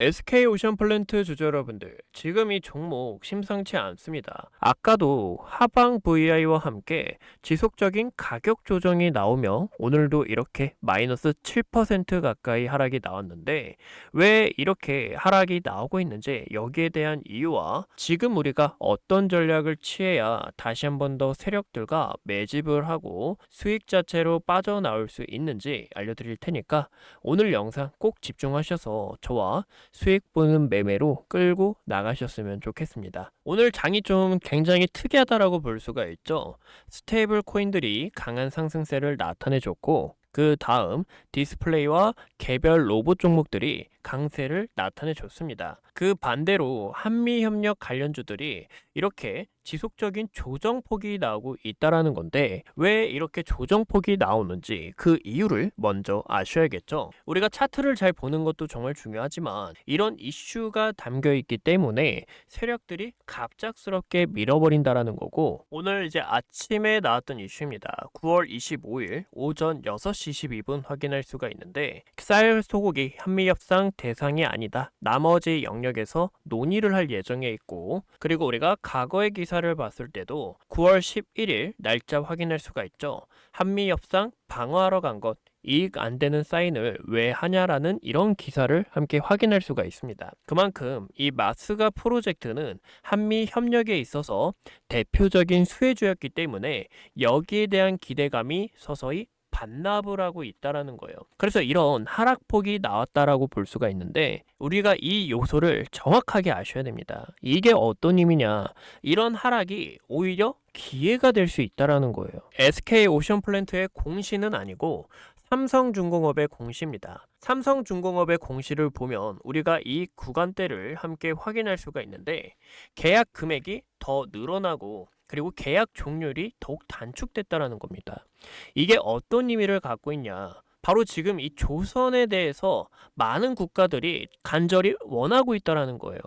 SK 오션 플랜트 주주 여러분들, 지금 이 종목 심상치 않습니다. 아까도 하방 VI와 함께 지속적인 가격 조정이 나오며 오늘도 이렇게 마이너스 7% 가까이 하락이 나왔는데 왜 이렇게 하락이 나오고 있는지 여기에 대한 이유와 지금 우리가 어떤 전략을 취해야 다시 한 번 더 세력들과 매집을 하고 수익 자체로 빠져나올 수 있는지 알려드릴 테니까 오늘 영상 꼭 집중하셔서 저와 수익 보는 매매로 끌고 나가셨으면 좋겠습니다. 오늘 장이 좀 굉장히 특이하다라고 볼 수가 있죠. 스테이블 코인들이 강한 상승세를 나타내줬고 그 다음 디스플레이와 개별 로봇 종목들이 강세를 나타내줬습니다. 그 반대로 한미협력 관련주들이 이렇게 지속적인 조정폭이 나오고 있다라는 건데 왜 이렇게 조정폭이 나오는지 그 이유를 먼저 아셔야겠죠. 우리가 차트를 잘 보는 것도 정말 중요하지만 이런 이슈가 담겨 있기 때문에 세력들이 갑작스럽게 밀어버린다라는 거고 오늘 이제 아침에 나왔던 이슈입니다. 9월 25일 오전 6시 12분 확인할 수가 있는데 쌀 소고기 한미 협상 대상이 아니다. 나머지 영역에서 논의를 할 예정에 있고 그리고 우리가 과거의 기사를 봤을 때도 9월 11일 날짜 확인할 수가 있죠. 한미 협상 방어하러 간 것. 이익 안 되는 사인을 왜 하냐라는 이런 기사를 함께 확인할 수가 있습니다. 그만큼 이 마스가 프로젝트는 한미 협력에 있어서 대표적인 수혜주였기 때문에 여기에 대한 기대감이 서서히 반납을 하고 있다라는 거예요. 그래서 이런 하락폭이 나왔다라고 볼 수가 있는데 우리가 이 요소를 정확하게 아셔야 됩니다. 이게 어떤 의미냐? 이런 하락이 오히려 기회가 될 수 있다라는 거예요. SK 오션 플랜트의 공시는 아니고 삼성중공업의 공시입니다. 삼성중공업의 공시를 보면 우리가 이 구간대를 함께 확인할 수가 있는데 계약 금액이 더 늘어나고 그리고 계약 종료율이 더욱 단축됐다라는 겁니다. 이게 어떤 의미를 갖고 있냐? 바로 지금 이 조선에 대해서 많은 국가들이 간절히 원하고 있다라는 거예요.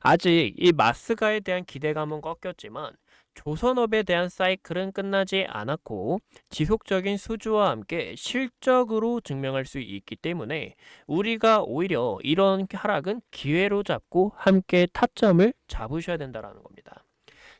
아직 이 마스가에 대한 기대감은 꺾였지만 조선업에 대한 사이클은 끝나지 않았고 지속적인 수주와 함께 실적으로 증명할 수 있기 때문에 우리가 오히려 이런 하락은 기회로 잡고 함께 타점을 잡으셔야 된다라는 겁니다.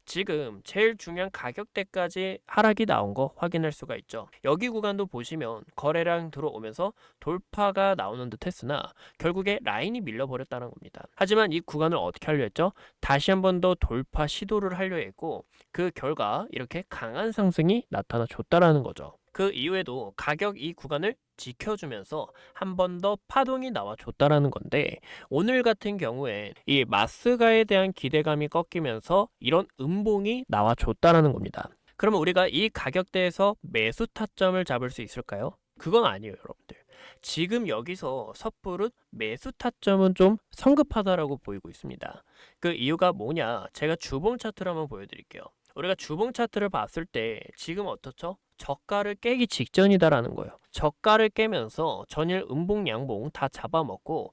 지금 제일 중요한 가격대까지 하락이 나온 거 확인할 수가 있죠. 여기 구간도 보시면 거래량 들어오면서 돌파가 나오는 듯 했으나 결국에 라인이 밀려버렸다는 겁니다. 하지만 이 구간을 어떻게 하려 했죠? 다시 한 번 더 돌파 시도를 하려 했고 그 결과 이렇게 강한 상승이 나타나 줬다라는 거죠. 그 이후에도 가격 이 구간을 지켜주면서 한 번 더 파동이 나와줬다라는 건데 오늘 같은 경우에 이 마스가에 대한 기대감이 꺾이면서 이런 음봉이 나와줬다라는 겁니다. 그러면 우리가 이 가격대에서 매수 타점을 잡을 수 있을까요? 그건 아니에요, 여러분들. 지금 여기서 섣부른 매수 타점은 좀 성급하다라고 보이고 있습니다. 그 이유가 뭐냐? 제가 주봉 차트를 한번 보여드릴게요. 우리가 주봉 차트를 봤을 때 지금 어떻죠? 저가를 깨기 직전이다라는 거예요. 저가를 깨면서 전일 음봉 양봉 다 잡아먹고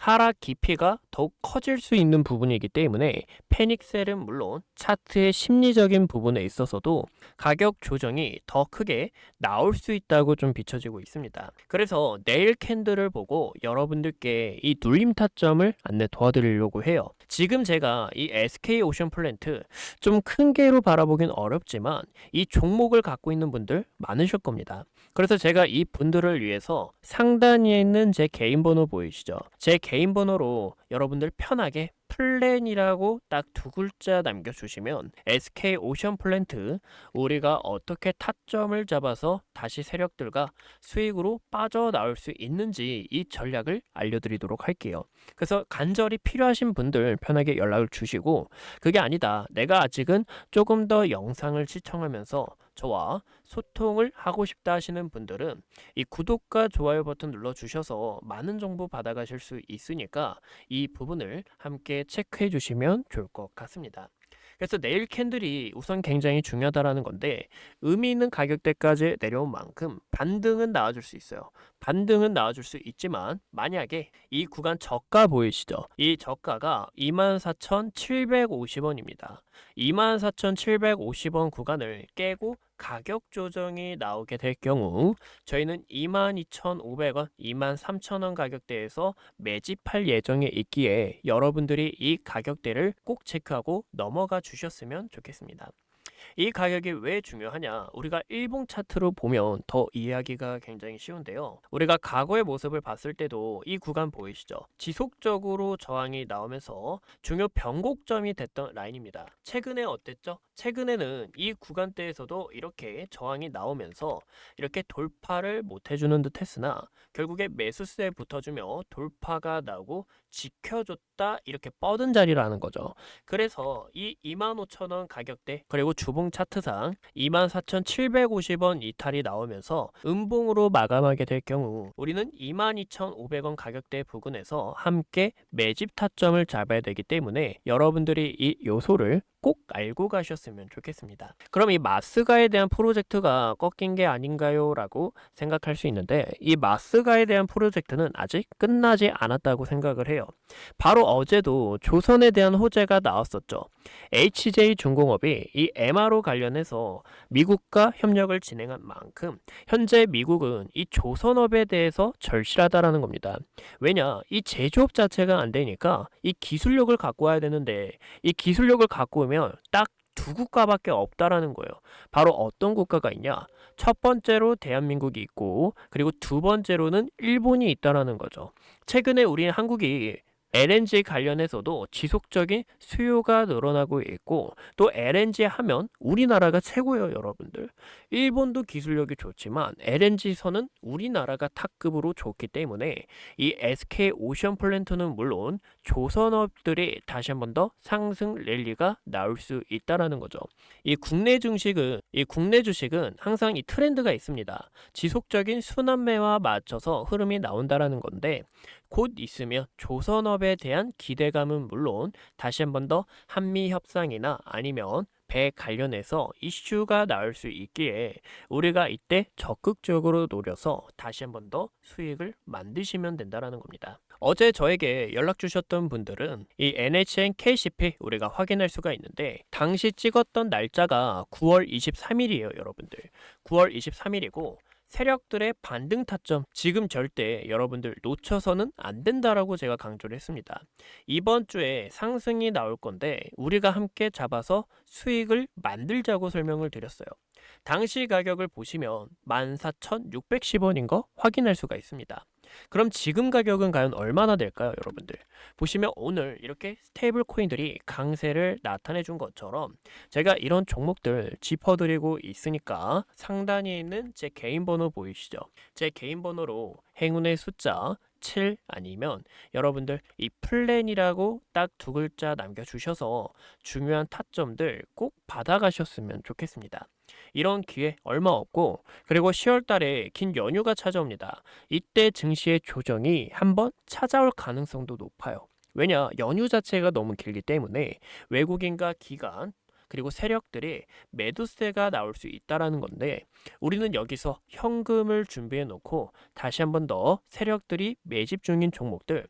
하락 깊이가 더욱 커질 수 있는 부분이기 때문에 패닉셀은 물론 차트의 심리적인 부분에 있어서도 가격 조정이 더 크게 나올 수 있다고 좀 비춰지고 있습니다. 그래서 내일 캔들을 보고 여러분들께 이 눌림 타점을 안내 도와드리려고 해요. 지금 제가 이 SK 오션 플랜트 좀 큰 개로 바라보긴 어렵지만 이 종목을 갖고 있는 분들 많으실 겁니다. 그래서 제가 이 분들을 위해서 상단에 있는 제 개인 번호 보이시죠? 제 개인 번호로 여러분들 편하게 플랜이라고 딱 두 글자 남겨주시면 SK 오션 플랜트 우리가 어떻게 타점을 잡아서 다시 세력들과 수익으로 빠져나올 수 있는지 이 전략을 알려드리도록 할게요. 그래서 간절히 필요하신 분들 편하게 연락을 주시고 그게 아니다. 내가 아직은 조금 더 영상을 시청하면서 저와 소통을 하고 싶다 하시는 분들은 이 구독과 좋아요 버튼 눌러 주셔서 많은 정보 받아가실 수 있으니까 이 부분을 함께 체크해 주시면 좋을 것 같습니다. 그래서 내일 캔들이 우선 굉장히 중요하다라는 건데 의미 있는 가격대까지 내려온 만큼 반등은 나와줄 수 있어요. 반등은 나와줄 수 있지만 만약에 이 구간 저가 보이시죠? 이 저가가 24,750원입니다. 24,750원 구간을 깨고 가격 조정이 나오게 될 경우 저희는 22,500원, 23,000원 가격대에서 매집할 예정에 있기에 여러분들이 이 가격대를 꼭 체크하고 넘어가 주셨으면 좋겠습니다. 이 가격이 왜 중요하냐? 우리가 일봉 차트로 보면 더 이해하기가 굉장히 쉬운데요. 우리가 과거의 모습을 봤을 때도 이 구간 보이시죠? 지속적으로 저항이 나오면서 중요 변곡점이 됐던 라인입니다. 최근에 어땠죠? 최근에는 이 구간대에서도 이렇게 저항이 나오면서 이렇게 돌파를 못 해주는 듯 했으나 결국에 매수세에 붙어주며 돌파가 나오고 지켜줬다 이렇게 뻗은 자리라는 거죠. 그래서 이 25,000원 가격대 그리고 주봉 차트상 24,750원 이탈이 나오면서 음봉으로 마감하게 될 경우 우리는 22,500원 가격대 부근에서 함께 매집 타점을 잡아야 되기 때문에 여러분들이 이 요소를 꼭 알고 가셨으면 좋겠습니다. 그럼 이 마스가에 대한 프로젝트가 꺾인 게 아닌가요? 라고 생각할 수 있는데 이 마스가에 대한 프로젝트는 아직 끝나지 않았다고 생각을 해요. 바로 어제도 조선에 대한 호재가 나왔었죠. HJ 중공업이 이 MRO 관련해서 미국과 협력을 진행한 만큼 현재 미국은 이 조선업에 대해서 절실하다라는 겁니다. 왜냐? 이 제조업 자체가 안 되니까 이 기술력을 갖고 와야 되는데 이 기술력을 갖고 오면 딱 두 국가밖에 없다라는 거예요. 바로 어떤 국가가 있냐? 첫 번째로 대한민국이 있고 그리고 두 번째로는 일본이 있다라는 거죠. 최근에 우리 한국이 LNG 관련해서도 지속적인 수요가 늘어나고 있고 또 LNG 하면 우리나라가 최고예요, 여러분들. 일본도 기술력이 좋지만 LNG선은 우리나라가 탑급으로 좋기 때문에 이 SK 오션 플랜트는 물론 조선업들이 다시 한 번 더 상승 랠리가 나올 수 있다라는 거죠. 이 국내 주식은 이 국내 주식은 항상 이 트렌드가 있습니다. 지속적인 순환매와 맞춰서 흐름이 나온다라는 건데 곧 있으면 조선업에 대한 기대감은 물론 다시 한 번 더 한미 협상이나 아니면 배 관련해서 이슈가 나올 수 있기에 우리가 이때 적극적으로 노려서 다시 한 번 더 수익을 만드시면 된다라는 겁니다. 어제 저에게 연락 주셨던 분들은 이 NHN KCP 우리가 확인할 수가 있는데 당시 찍었던 날짜가 9월 23일이에요, 여러분들. 9월 23일이고 세력들의 반등 타점 지금 절대 여러분들 놓쳐서는 안 된다라고 제가 강조를 했습니다. 이번 주에 상승이 나올 건데 우리가 함께 잡아서 수익을 만들자고 설명을 드렸어요. 당시 가격을 보시면 14,610원인 거 확인할 수가 있습니다. 그럼 지금 가격은 과연 얼마나 될까요, 여러분들? 보시면 오늘 이렇게 스테이블 코인들이 강세를 나타내 준 것처럼 제가 이런 종목들 짚어드리고 있으니까 상단에 있는 제 개인 번호 보이시죠? 제 개인 번호로 행운의 숫자 7 아니면 여러분들 이 플랜이라고 딱 두 글자 남겨주셔서 중요한 타점들 꼭 받아가셨으면 좋겠습니다. 이런 기회 얼마 없고 그리고 10월 달에 긴 연휴가 찾아옵니다. 이때 증시의 조정이 한번 찾아올 가능성도 높아요. 왜냐 연휴 자체가 너무 길기 때문에 외국인과 기관 그리고 세력들이 매도세가 나올 수 있다라는 건데 우리는 여기서 현금을 준비해 놓고 다시 한번 더 세력들이 매집 중인 종목들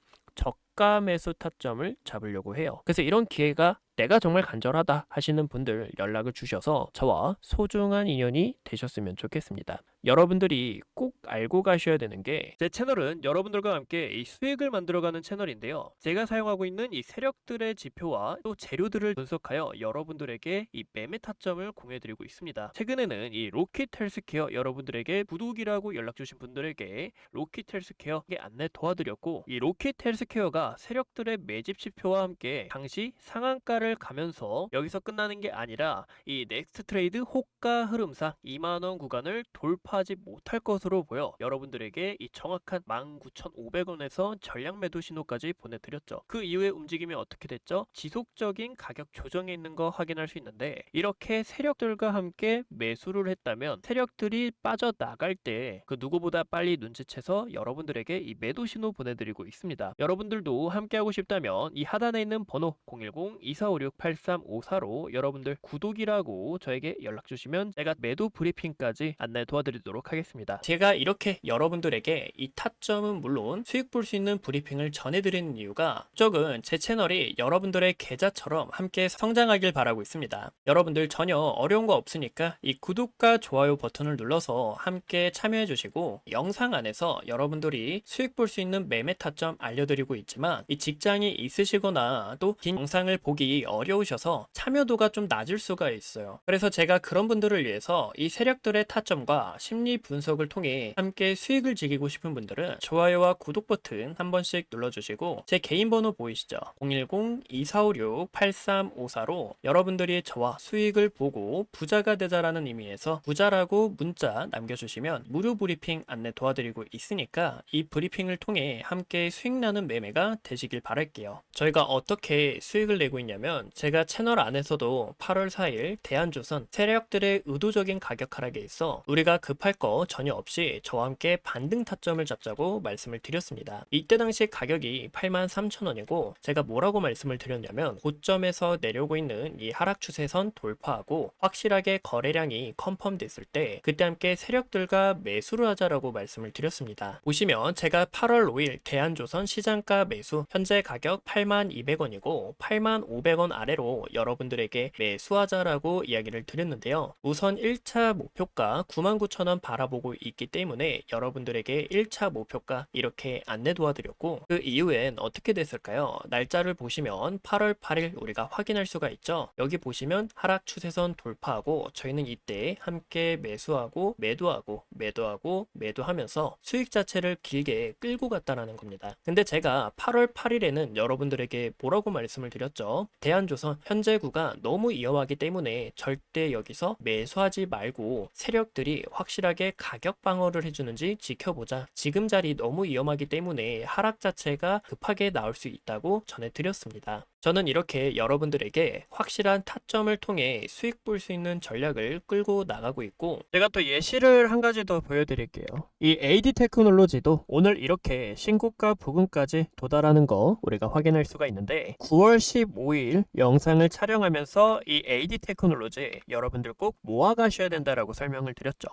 매수 타점을 잡으려고 해요. 그래서 이런 기회가 내가 정말 간절하다 하시는 분들 연락을 주셔서 저와 소중한 인연이 되셨으면 좋겠습니다. 여러분들이 꼭 알고 가셔야 되는 게 제 채널은 여러분들과 함께 이 수익을 만들어가는 채널인데요. 제가 사용하고 있는 이 세력들의 지표와 또 재료들을 분석하여 여러분들에게 이 매매 타점을 공유해드리고 있습니다. 최근에는 이 로켓 헬스케어 여러분들에게 구독이라고 연락 주신 분들에게 로켓 헬스케어에 안내 도와드렸고 이 로켓 헬스케어가 세력들의 매집 지표와 함께 당시 상한가를 가면서 여기서 끝나는 게 아니라 이 넥스트 트레이드 호가 흐름상 2만원 구간을 돌파하지 못할 것으로 보여 여러분들에게 이 정확한 19,500원에서 전량 매도 신호까지 보내드렸죠. 그 이후에 움직임이 어떻게 됐죠? 지속적인 가격 조정에 있는 거 확인할 수 있는데 이렇게 세력들과 함께 매수를 했다면 세력들이 빠져나갈 때 그 누구보다 빨리 눈치채서 여러분들에게 이 매도 신호 보내드리고 있습니다. 여러분들도 함께하고 싶다면 이 하단에 있는 번호 010-2456 2456-8354로 여러분들 구독이라고 저에게 연락 주시면 제가 매도 브리핑까지 안내 도와드리도록 하겠습니다. 제가 이렇게 여러분들에게 이 타점은 물론 수익 볼 수 있는 브리핑을 전해드리는 이유가 쪽은 제 채널이 여러분들의 계좌처럼 함께 성장하길 바라고 있습니다. 여러분들 전혀 어려운 거 없으니까 이 구독과 좋아요 버튼을 눌러서 함께 참여해 주시고 영상 안에서 여러분들이 수익 볼 수 있는 매매 타점 알려드리고 있지만 이 직장이 있으시거나 또 긴 영상을 보기 어려우셔서 참여도가 좀 낮을 수가 있어요. 그래서 제가 그런 분들을 위해서 이 세력들의 타점과 심리 분석을 통해 함께 수익을 지키고 싶은 분들은 좋아요와 구독 버튼 한 번씩 눌러주시고 제 개인 번호 보이시죠? 010-2456-8354로 여러분들이 저와 수익을 보고 부자가 되자라는 의미에서 부자라고 문자 남겨주시면 무료 브리핑 안내 도와드리고 있으니까 이 브리핑을 통해 함께 수익 나는 매매가 되시길 바랄게요. 저희가 어떻게 수익을 내고 있냐면 제가 채널 안에서도 8월 4일 대한조선 세력들의 의도적인 가격 하락에 있어 우리가 급할 거 전혀 없이 저와 함께 반등 타점을 잡자고 말씀을 드렸습니다. 이때 당시 가격이 83,000원이고 제가 뭐라고 말씀을 드렸냐면 고점에서 내려오고 있는 이 하락 추세선 돌파하고 확실하게 거래량이 컨펌 됐을 때 그때 함께 세력들과 매수를 하자라고 말씀을 드렸습니다. 보시면 제가 8월 5일 대한조선 시장가 매수 현재 가격 82,200원이고 85,500원 아래로 여러분들에게 매수하자라고 이야기를 드렸는데요. 우선 1차 목표가 99,000원 바라보고 있기 때문에 여러분들에게 1차 목표가 이렇게 안내 도와드렸고 그 이후엔 어떻게 됐을까요? 날짜를 보시면 8월 8일 우리가 확인할 수가 있죠. 여기 보시면 하락 추세선 돌파하고 저희는 이때 함께 매수하고 매도하고 매도하고 매도하면서 수익 자체를 길게 끌고 갔다라는 겁니다. 근데 제가 8월 8일에는 여러분들에게 뭐라고 말씀을 드렸죠? 대한조선 현재 구가 너무 위험하기 때문에 절대 여기서 매수하지 말고 세력들이 확실하게 가격 방어를 해주는지 지켜보자. 지금 자리 너무 위험하기 때문에 하락 자체가 급하게 나올 수 있다고 전해드렸습니다. 저는 이렇게 여러분들에게 확실한 타점을 통해 수익 볼 수 있는 전략을 끌고 나가고 있고 제가 또 예시를 한 가지 더 보여드릴게요. 이 AD 테크놀로지도 오늘 이렇게 신고가 부근까지 도달하는 거 우리가 확인할 수가 있는데 9월 15일 영상을 촬영하면서 이 AD 테크놀로지 여러분들 꼭 모아가셔야 된다라고 설명을 드렸죠.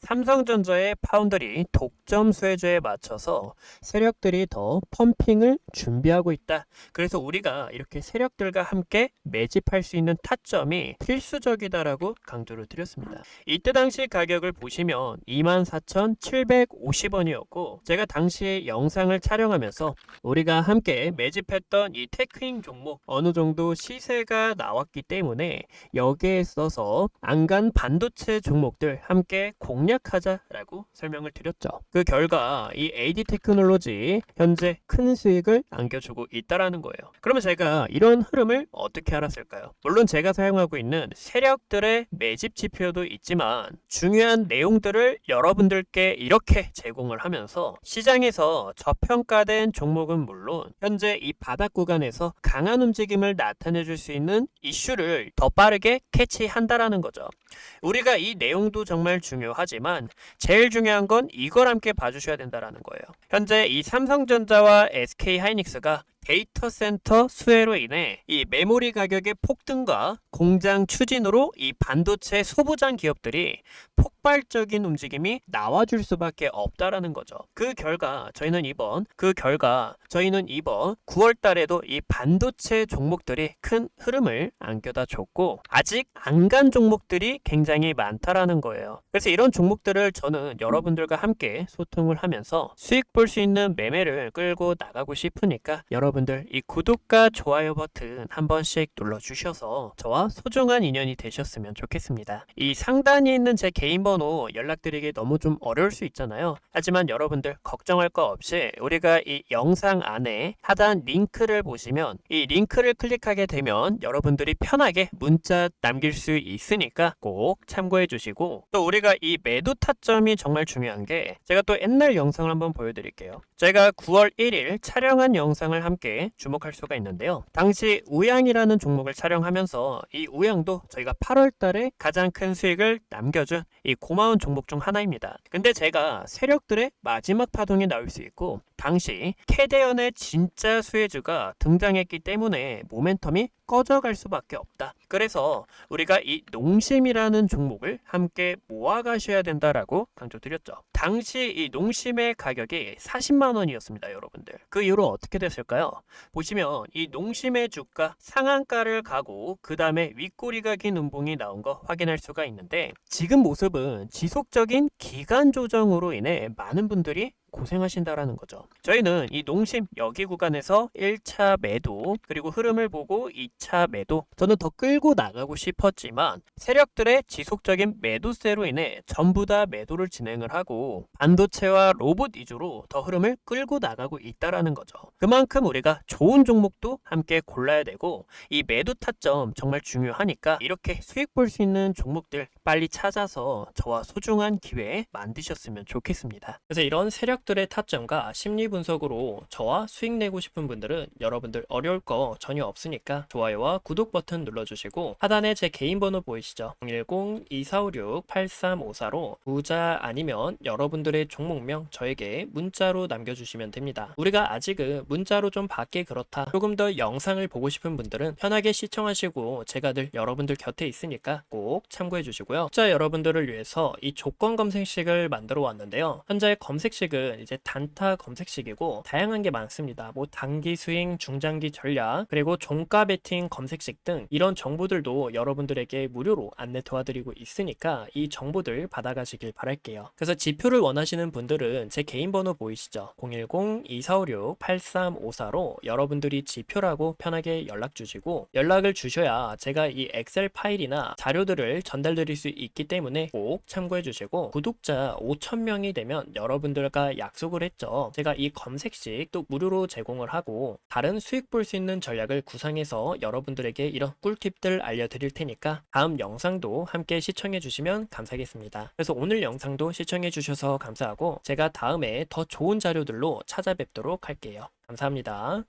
삼성전자의 파운더리 독점 수혜주에 맞춰서 세력들이 더 펌핑을 준비하고 있다. 그래서 우리가 이렇게 세력들과 함께 매집할 수 있는 타점이 필수적이다라고 강조를 드렸습니다. 이때 당시 가격을 보시면 24,750원이었고 제가 당시에 영상을 촬영하면서 우리가 함께 매집했던 이 테크인 종목 어느 정도 시세가 나왔기 때문에 여기에 있어서 안간 반도체 종목들 함께 공략하자라고 설명을 드렸죠. 그 결과 이 AD 테크놀로지 현재 큰 수익을 안겨주고 있다라는 거예요. 그러면 제가 이런 흐름을 어떻게 알았을까요? 물론 제가 사용하고 있는 세력들의 매집 지표도 있지만 중요한 내용들을 여러분들께 이렇게 제공을 하면서 시장에서 저평가된 종목은 물론 현재 이 바닥 구간에서 강한 움직임을 나타내 줄 수 있는 이슈를 더 빠르게 캐치한다라는 거죠. 우리가 이 내용도 정말 중요하지만 제일 중요한 건 이걸 함께 봐주셔야 된다라는 거예요. 현재 이 삼성전자와 SK 하이닉스가 데이터 센터 수혜로 인해 이 메모리 가격의 폭등과 공장 추진으로 이 반도체 소부장 기업들이 폭 발적인 움직임이 나와줄 수밖에 없다라는 거죠. 그 결과 저희는 이번 그 결과 저희는 이번 9월 달에도 이 반도체 종목들이 큰 흐름을 안겨다 줬고 아직 안 간 종목들이 굉장히 많다라는 거예요. 그래서 이런 종목들을 저는 여러분들과 함께 소통을 하면서 수익 볼 수 있는 매매를 끌고 나가고 싶으니까 여러분들 이 구독과 좋아요 버튼 한 번씩 눌러 주셔서 저와 소중한 인연이 되셨으면 좋겠습니다. 이 상단에 있는 제 개인 번호 연락드리기 너무 좀 어려울 수 있잖아요. 하지만 여러분들 걱정할 거 없이 우리가 이 영상 안에 하단 링크를 보시면 이 링크를 클릭하게 되면 여러분들이 편하게 문자 남길 수 있으니까 꼭 참고해 주시고 또 우리가 이 매도 타점이 정말 중요한 게 제가 또 옛날 영상을 한번 보여드릴게요. 제가 9월 1일 촬영한 영상을 함께 주목할 수가 있는데요. 당시 우양이라는 종목을 촬영하면서 이 우양도 저희가 8월 달에 가장 큰 수익을 남겨준 이 고마운 종목 중 하나입니다. 근데 제가 세력들의 마지막 파동이 나올 수 있고 당시 캐대언의 진짜 수혜주가 등장했기 때문에 모멘텀이 꺼져갈 수밖에 없다. 그래서 우리가 이 농심이라는 종목을 함께 모아가셔야 된다라고 강조드렸죠. 당시 이 농심의 가격이 40만 원이었습니다, 여러분들. 그 이후로 어떻게 됐을까요? 보시면 이 농심의 주가 상한가를 가고 그 다음에 윗꼬리가 긴 음봉이 나온 거 확인할 수가 있는데 지금 모습은 지속적인 기간 조정으로 인해 많은 분들이 고생하신다라는 거죠. 저희는 이 농심 여기 구간에서 1차 매도 그리고 흐름을 보고 2차 매도 저는 더 끌고 나가고 싶었지만 세력들의 지속적인 매도세로 인해 전부 다 매도를 진행을 하고 반도체와 로봇 위주로 더 흐름을 끌고 나가고 있다라는 거죠. 그만큼 우리가 좋은 종목도 함께 골라야 되고 이 매도 타점 정말 중요하니까 이렇게 수익 볼 수 있는 종목들 빨리 찾아서 저와 소중한 기회 만드셨으면 좋겠습니다. 그래서 이런 세력 들의 타점과 심리 분석으로 저와 수익 내고 싶은 분들은 여러분들 어려울 거 전혀 없으니까 좋아요와 구독 버튼 눌러주시고 하단에 제 개인 번호 보이시죠? 010-2456-8354로 부자 아니면 여러분들의 종목명 저에게 문자로 남겨주시면 됩니다. 우리가 아직은 문자로 좀 받기 그렇다. 조금 더 영상을 보고 싶은 분들은 편하게 시청하시고 제가 늘 여러분들 곁에 있으니까 꼭 참고해 주시고요. 자 여러분들을 위해서 이 조건 검색식을 만들어 왔는데요. 현재 검색식 은 이제 단타 검색식이고 다양한 게 많습니다. 뭐 단기 스윙, 중장기 전략, 그리고 종가 베팅 검색식 등 이런 정보들도 여러분들에게 무료로 안내 도와드리고 있으니까 이 정보들 받아가시길 바랄게요. 그래서 지표를 원하시는 분들은 제 개인 번호 보이시죠? 010-2456-8354로 여러분들이 지표라고 편하게 연락 주시고 연락을 주셔야 제가 이 엑셀 파일이나 자료들을 전달드릴 수 있기 때문에 꼭 참고해 주시고 구독자 5,000명이 되면 여러분들과 약속을 했죠. 제가 이 검색식 또 무료로 제공을 하고 다른 수익 볼 수 있는 전략을 구상해서 여러분들에게 이런 꿀팁들 알려드릴 테니까 다음 영상도 함께 시청해 주시면 감사하겠습니다. 그래서 오늘 영상도 시청해 주셔서 감사하고 제가 다음에 더 좋은 자료들로 찾아뵙도록 할게요. 감사합니다.